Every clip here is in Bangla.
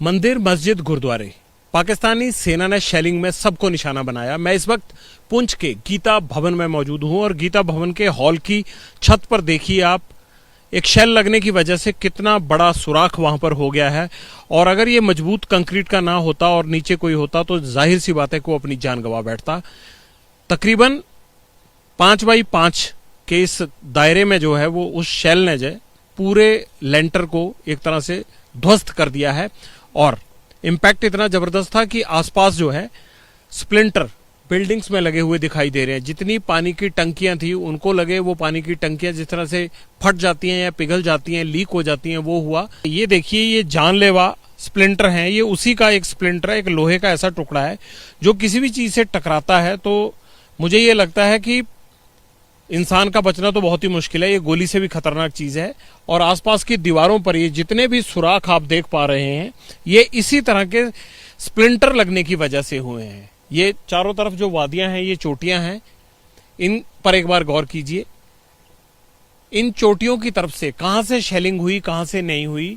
मंदिर, मस्जिद, गुरुद्वारे। पाकिस्तानी सेना ने शेलिंग में सबको निशाना बनाया। मैं इस वक्त पुंछ के गीता भवन में मौजूद हूँ और गीता भवन के हॉल की छत पर देखिए आप, एक शेल लगने की वजह से कितना बड़ा सुराख वहाँ पर हो गया है। और अगर ये मज़बूत कंक्रीट का ना होता और नीचे कोई होता तो ज़ाहिर सी बात है को अपनी जान गंवा बैठता। तकरीबन पाँच बाई पाँच के इस दायरे में जो है, वो उस शेल ने जो पूरे लेंटर को एक तरह से ध्वस्त कर दिया है। और इम्पैक्ट इतना ज़बरदस्त था कि आसपास जो है स्प्लिंटर बिल्डिंग्स में लगे हुए दिखाई दे रहे हैं। जितनी पानी की टंकियाँ थी, उनको लगे वो पानी की टंकियाँ जिस तरह से फट जाती हैं या पिघल जाती हैं लीक हो जाती हैं, वो हुआ। ये देखिए, ये जानलेवा स्प्लिंटर हैं। ये उसी का एक स्प्लिंटर है, एक लोहे का ऐसा टुकड़ा है, जो किसी भी चीज़ से टकराता है। तो मुझे ये लगता है कि इंसान का बचना तो बहुत ही मुश्किल है, ये गोली से भी खतरनाक चीज़ है। और आसपास की दीवारों पर ये जितने भी सुराख आप देख पा रहे हैं, ये इसी तरह के स्प्लिंटर लगने की वजह से हुए हैं। ये चारों तरफ़ जो वादियाँ हैं, ये चोटियाँ हैं, इन पर एक बार गौर कीजिए। इन चोटियों की तरफ़ से कहाँ से शेलिंग हुई, कहाँ से नहीं हुई,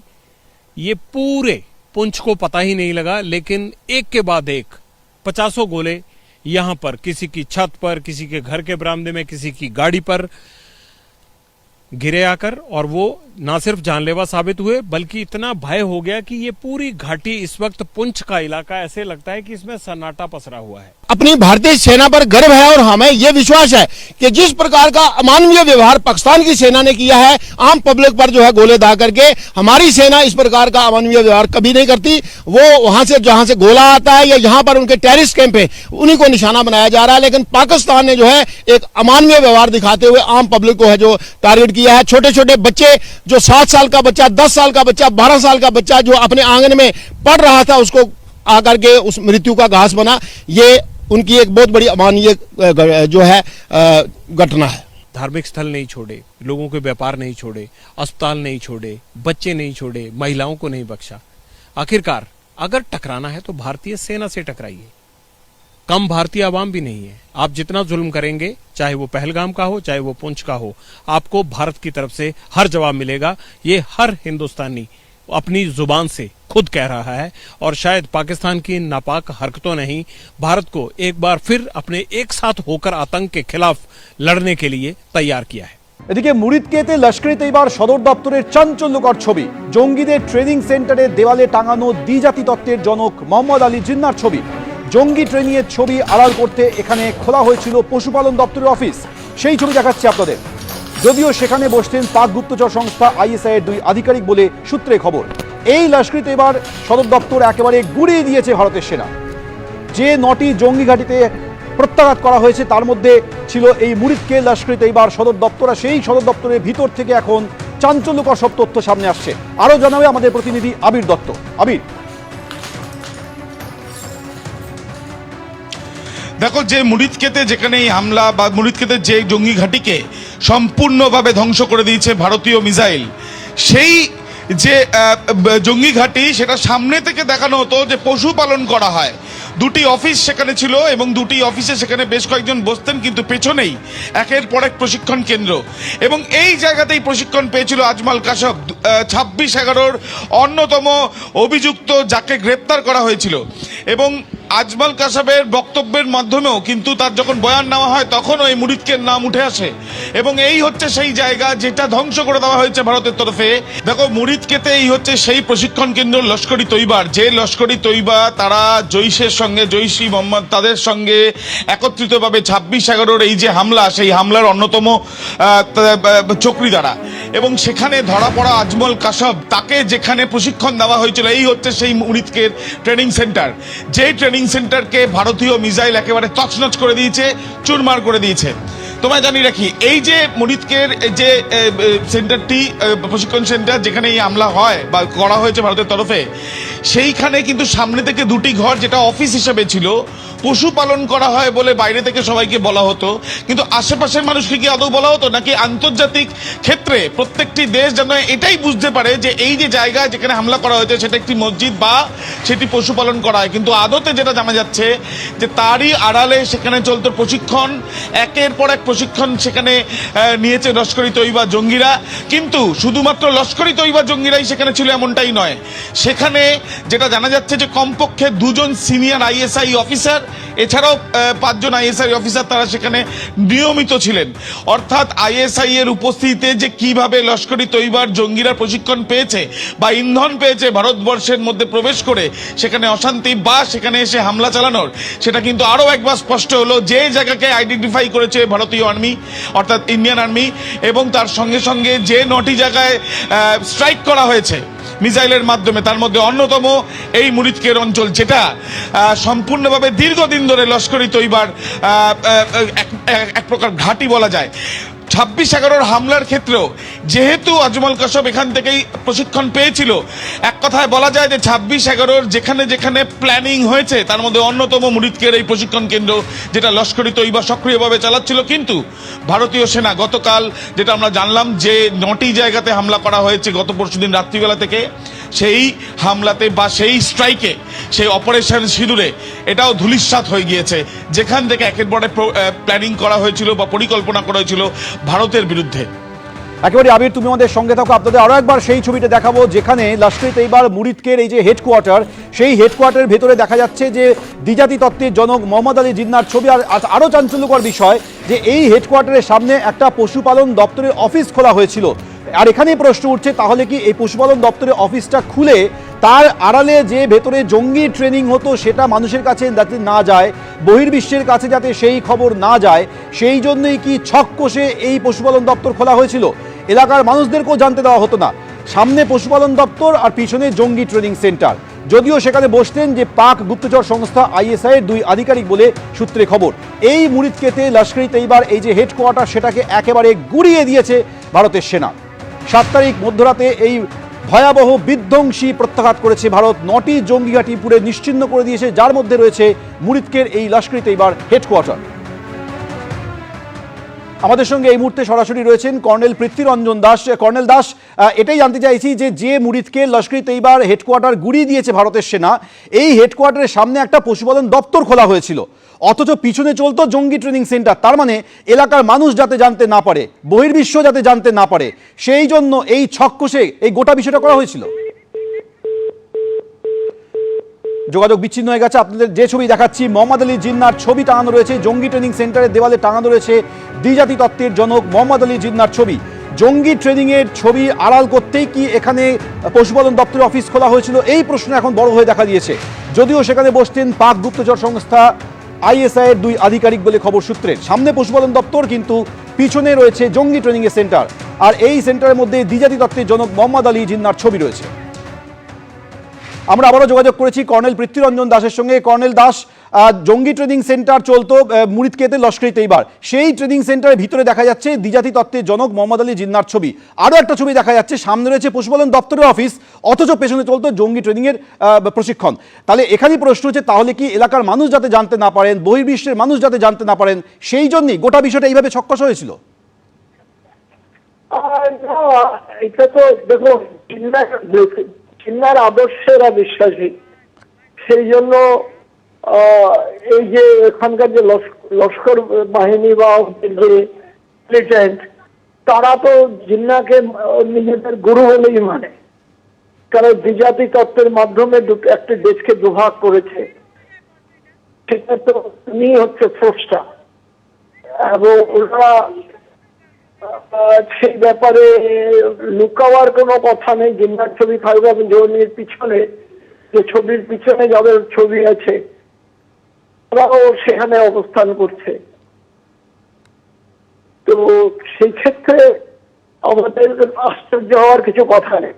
ये पूरे पुंछ को पता ही नहीं लगा, लेकिन एक के बाद एक, पचासों गोले यहाँ पर, किसी की छत पर, किसी के घर के बरामदे में, किसी की गाड़ी पर गिरे आकर और वो ना सिर्फ़ जानलेवा साबित हुए, बल्कि इतना भय हो गया कि ये पूरी घाटी इस वक्त पुंछ का इलाका, ऐसे लगता है कि इसमें सन्नाटा पसरा हुआ है। अपनी भारतीय सेना पर गर्व है और हमें यह विश्वास है कि जिस प्रकार का अमानवीय व्यवहार पाकिस्तान की सेना ने किया है, आम पब्लिक पर जो है गोले दा करके, हमारी सेना इस प्रकार का अमानवीय व्यवहार कभी नहीं करती। वो वहाँ से, जहाँ से गोला आता है या जहाँ पर उनके टेरिस कैंप है, उन्हीं को निशाना बनाया जा रहा है। लेकिन पाकिस्तान ने जो है एक अमानवीय व्यवहार दिखाते हुए आम पब्लिक को है जो टारगेट किया है। छोटे छोटे बच्चे जो सात साल का बच्चा, दस साल का बच्चा, बारह साल का बच्चा जो अपने आँगन में पढ़ रहा था, उसको आकर के उस मृत्यु का घास बना, ये उनकी एक बहुत बड़ी अमानवीय जो है घटना है। धार्मिक स्थल नहीं छोड़े, लोगों के व्यापार नहीं छोड़े, अस्पताल नहीं छोड़े, बच्चे नहीं छोड़े, महिलाओं को नहीं बख्शा। आखिरकार, अगर टकराना है तो भारतीय सेना से टकराइए। कम भारतीय आवाम भी नहीं है आप जितना जुल्म करेंगे चाहे वो पहलगाम का हो चाहे वो पुंछ का हो आपको भारत की तरफ से हर जवाब मिलेगा ये हर हिंदुस्तानी अपनी जुबान से खुद कह रहा है और शायद पाकिस्तान की नापाक हरकतों ने ही भारत को एक बार फिर अपने एक साथ होकर आतंक के खिलाफ लड़ने के लिए तैयार किया है এদিকে মুরিদকেতে লস্করি তৈবার সদর দপ্তরের চাঞ্চল্যকর ছবি জঙ্গিদের ট্রেনিং সেন্টারের দেওয়ালে টাঙানো দ্বিজাতি তত্ত্বের জনক মোহাম্মদ আলী জিন্নার ছবি জঙ্গি ট্রেনিংয়ের ছবি আড়াল করতে এখানে খোলা হয়েছিল পশুপালন দপ্তরের অফিস। সেই ছবি দেখাচ্ছি আপনাদের। যদিও সেখানে বসতেন পাক গুপ্তচর সংস্থা আইএসআই এর দুই আধিকারিক বলে সূত্রে খবর। এই লস্করি এবার সদর দপ্তর একেবারে গুড়িয়ে দিয়েছে ভারতের সেনা। যে নটি জঙ্গি ঘাঁটিতে প্রত্যাঘাত করা হয়েছে, তার মধ্যে ছিল এই মুরিদকে লস্করি তৈবার সদর দপ্তর, আর সেই সদর দপ্তরের ভিতর থেকে এখন চাঞ্চল্যকর সব তথ্য সামনে আসছে। আরও জানাবে আমাদের প্রতিনিধি আবির দত্ত। আবির দেখো যে মুরিদকেতে যেখানে এই হামলা বা মুরিদকেতে যে জঙ্গি ঘাঁটিকে সম্পূর্ণভাবে ধ্বংস করে দিয়েছে ভারতীয় মিসাইল, সেই যে জঙ্গি ঘাঁটি সেটা সামনে থেকে দেখানো হতো যে পশুপালন করা হয়। দুটি অফিস সেখানে ছিল এবং দুটি অফিসে সেখানে বেশ কয়েকজন বসতেন, কিন্তু পেছনেই একের পর এক প্রশিক্ষণ কেন্দ্র। এবং এই জায়গাতেই প্রশিক্ষণ পেয়েছিল আজমাল কাশব ছাব্বিশ এগারোর অন্যতম অভিযুক্ত যাকে গ্রেপ্তার করা হয়েছিল। এবং আজমাল কাসাবের বক্তব্যের মাধ্যমেও কিন্তু তার যখন বয়ান নেওয়া হয় তখনও এই মুরিদকের নাম উঠে আসে। এবং এই হচ্ছে সেই জায়গা যেটা ধ্বংস করে দেওয়া হয়েছে ভারতের তরফে। দেখো মুরিদকেতে এই হচ্ছে সেই প্রশিক্ষণ কেন্দ্র লস্করি তৈবার। যে লস্করি তৈবা তারা জৈশের সঙ্গে জৈশি মোহাম্মদ তাদের সঙ্গে একত্রিতভাবে ছাব্বিশ এগারোর এই যে হামলা সেই হামলার অন্যতম আহ, চক্রীদারা। এবং সেখানে ধরা পড়া আজমল কাসব তাকে যেখানে প্রশিক্ষণ দেওয়া হয়েছিল, এই হচ্ছে সেই মুরিদকের ট্রেনিং সেন্টার যেই ট্রেনিং সেন্টারকে ভারতীয় মিসাইল একেবারে তছনছ করে দিয়েছে, চুরমার করে দিয়েছে। তোমায় জানিয়ে রাখি, এই যে মুরিদকের যে সেন্টারটি প্রশিক্ষণ সেন্টার যেখানে এই হামলা হয় বা করা হয়েছে ভারতের তরফে, সেইখানে কিন্তু সামনে থেকে দুটি ঘর, যেটা অফিস হিসেবে ছিল পশুপালন করা হয় বলে বাইরে থেকে সবাইকে বলা হতো। কিন্তু আশেপাশের মানুষকে কি আদৌ বলা হতো? নাকি আন্তর্জাতিক ক্ষেত্রে প্রত্যেকটি দেশ যেন এটাই বুঝতে পারে যে এই যে জায়গা যেখানে হামলা করা হয়েছে, সেটা একটি মসজিদ বা সেটি পশুপালন করা হয়। কিন্তু আদতে যেটা জানা যাচ্ছে যে তারই আড়ালে সেখানে চলতো প্রশিক্ষণ, একের পর এক প্রশিক্ষণ সেখানে নিয়েছে লস্করি তৈবা জঙ্গিরা। কিন্তু শুধুমাত্র লস্করি তৈবা জঙ্গিরাই সেখানে ছিল এমনটাই নয়। সেখানে যেটা জানা যাচ্ছে যে কমপক্ষে দুজন সিনিয়র আইএসআই অফিসার এছাড়াও পাঁচজন আইএসআই অফিসার তারা সেখানে নিয়মিত ছিলেন। অর্থাৎ আইএসআই এর উপস্থিতিতে যে কীভাবে লস্করি তৈবার জঙ্গিরা প্রশিক্ষণ পেয়েছে বা ইন্ধন পেয়েছে ভারতবর্ষের মধ্যে প্রবেশ করে, সেখানে অশান্তি বা সেখানে এসে হামলা চালানোর, সেটা কিন্তু আরও একবার স্পষ্ট হলো, যে জায়গাকে আইডেন্টিফাই করেছে ভারতীয় আর্মি অর্থাৎ ইন্ডিয়ান আর্মি এবং তার সঙ্গে সঙ্গে যে নটি জায়গায় স্ট্রাইক করা হয়েছে। মিসাইলের মাধ্যমে, তার মধ্যে অন্যতম এই মুরিদকের অঞ্চল যেটা সম্পূর্ণভাবে দীর্ঘদিন ধরে লস্করি তৈবার এক প্রকার ঘাঁটি বলা যায়। ছাব্বিশ এগারোর হামলার ক্ষেত্রেও যেহেতু আজমল কাসব এখান থেকেই প্রশিক্ষণ পেয়েছিল, এক কথায় বলা যায় যে ছাব্বিশ এগারোর যেখানে যেখানে প্ল্যানিং হয়েছে, তার মধ্যে অন্যতম মুরিদকের এই প্রশিক্ষণ কেন্দ্র, যেটা লস্করি তৈবা সক্রিয়ভাবে চালাচ্ছিল। কিন্তু ভারতীয় সেনা গতকাল, যেটা আমরা জানলাম যে নটি জায়গাতে হামলা করা হয়েছে গত পরশুদিন রাত্রিবেলা থেকে সেই হামলাতে বা সেই স্ট্রাইকে সেই অপারেশন সিঁদুরে, এটাও ধূলিসাৎ হয়ে গিয়েছে। যেখান থেকে একের পরে প্ল্যানিং করা হয়েছিল বা পরিকল্পনা করা হয়েছিল ভারতের বিরুদ্ধে। একেবারে আবির, তুমি আমাদের সঙ্গে থাকো। আপনাদের আরও একবার সেই ছবিটা দেখাবো, যেখানে লস্করি এইবার মুরিদকের এই যে হেডকোয়ার্টার সেই হেডকোয়ার্টারের ভেতরে দেখা যাচ্ছে যে দ্বিজাতি তত্ত্বের জনক মোহাম্মদ আলী জিন্নার ছবি। আর আরও চাঞ্চল্যকর বিষয় যে এই হেডকোয়ার্টারের সামনে একটা পশুপালন দপ্তরের অফিস খোলা হয়েছিল। আর এখানেই প্রশ্ন উঠছে, তাহলে কি এই পশুপালন দপ্তরের অফিসটা খুলে তার আড়ালে যে ভেতরে জঙ্গি ট্রেনিং হতো সেটা মানুষের কাছে যাতে না যায়, বহির্বিশ্বের কাছে যাতে সেই খবর না যায়, সেই জন্যই কি ছক কষে এই পশুপালন দপ্তর খোলা হয়েছিল? এলাকার মানুষদেরকেও জানতে দেওয়া হতো না। সামনে পশুপালন দপ্তর আর পিছনে জঙ্গি ট্রেনিং সেন্টার। যদিও সেখানে বসতেন যে পাক গুপ্তচর সংস্থা আইএসআই এর দুই আধিকারিক বলে সূত্রে খবর। এই মুরিদকেতে লস্করি তৈবার এই যে হেডকোয়ার্টার সেটাকে একেবারে গুড়িয়ে দিয়েছে ভারতের সেনা। সাত তারিখ মধ্যরাতে এই ভয়াবহ বিধ্বংসী প্রত্যাঘাত করেছে ভারত। নটি জঙ্গি ঘাঁটি পুরে নিশ্চিহ্ন করে দিয়েছে, যার মধ্যে রয়েছে মুরিদকের এই লস্করি তৈবার হেডকোয়ার্টার। আমাদের সঙ্গে এই মুহূর্তে সরাসরি রয়েছেন কর্নেল পৃথ্বীরঞ্জন দাস। কর্নেল দাস এটাই জানতে চাইছি যে যে মুরিদকে লস্করি তৈবার হেডকোয়ার্টার গুড়িয়ে দিয়েছে ভারতের সেনা, এই হেডকোয়ার্টারের সামনে একটা পশুপালন দপ্তর খোলা হয়েছিল। অথচ পিছনে চলতো জঙ্গি ট্রেনিং সেন্টার। তার মানে এলাকার মানুষ যাতে জানতে না পারে, বহির্বিশ্ব যাতে জানতে না পারে, সেই জন্য এই ছক এই গোটা বিষয়টা করা হয়েছিল। যোগাযোগ বিচ্ছিন্ন হয়ে গেছে। আপনাদের যে ছবি দেখাচ্ছি, মোহাম্মদ আলী জিন্নার ছবি টাঙানো রয়েছে। জঙ্গি ট্রেনিং সেন্টারের দেওয়ালে টাঙানো রয়েছে দ্বিজাতি তত্ত্বের জনক মোহাম্মদ আলী জিন্নার ছবি। জঙ্গি ট্রেনিং এর ছবি আড়াল করতেই কি এখানে পশুপালন দপ্তরের অফিস খোলা হয়েছিল? এই প্রশ্ন এখন বড় হয়ে দেখা দিয়েছে। যদিও সেখানে বসতেন পাক গুপ্তচর সংস্থা আইএসআই এর দুই আধিকারিক বলে খবর সূত্রের সামনে পশুপালন দপ্তর, কিন্তু পিছনে রয়েছে জঙ্গি ট্রেনিং সেন্টার। আর এই সেন্টারের মধ্যে দ্বিজাতি তত্ত্বের জনক মোহাম্মদ আলী জিন্নার ছবি রয়েছে। আমরা আবারও যোগাযোগ করেছি কর্নেল পৃথ্বীরঞ্জন দাসের সঙ্গে। কর্নেল দাস জঙ্গি ট্রেনিং সেন্টার চলতো মুরিদকেতে লস্করিতে এইবার। সেই ট্রেনিং সেন্টারের ভিতরে দেখা যাচ্ছে দ্বিজাতি তত্ত্বের জনক মোহাম্মদ আলী জিন্নার ছবি। আরও একটা ছবি দেখা যাচ্ছে, সামনে রয়েছে পশুপালন দপ্তরের অফিস, অথচ পেছনে চলতো জঙ্গি ট্রেনিংয়ের প্রশিক্ষণ। তাহলে এখানেই প্রশ্ন হচ্ছে, তাহলে কি এলাকার মানুষ যাতে জানতে না পারেন, বহির্বিশ্বের মানুষ যাতে জানতে না পারেন, সেই জন্যই গোটা বিষয়টা এইভাবে ছক্কস হয়েছিল? এটা তো দেখুন চিন্নার চিন্নার আদর্শেরা বিশ্বাসী। সেই জন্য এই যে এখানকার যে লস্ক- লস্কর বাহিনী বা যে মিলিটেন্ট তারা তো জিন্নাকে নিজেদের গুরু বলেই মানে। কারণ দ্বিজাতি তত্ত্বের মাধ্যমে একটা দেশকে দুভাগ করেছে। সেটা তো উনি হচ্ছে স্রষ্টা। এবং ওরা সেই ব্যাপারে লুকাওয়ার কোনো কথা নেই। জিন্নার ছবি এবং জমির পিছনে, যে ছবির পিছনে যাদের ছবি আছে ওরাও সেখানে অবস্থান করছে। তো সেই ক্ষেত্রে আমাদের আশ্চর্য হওয়ার কিছু কথা নেই।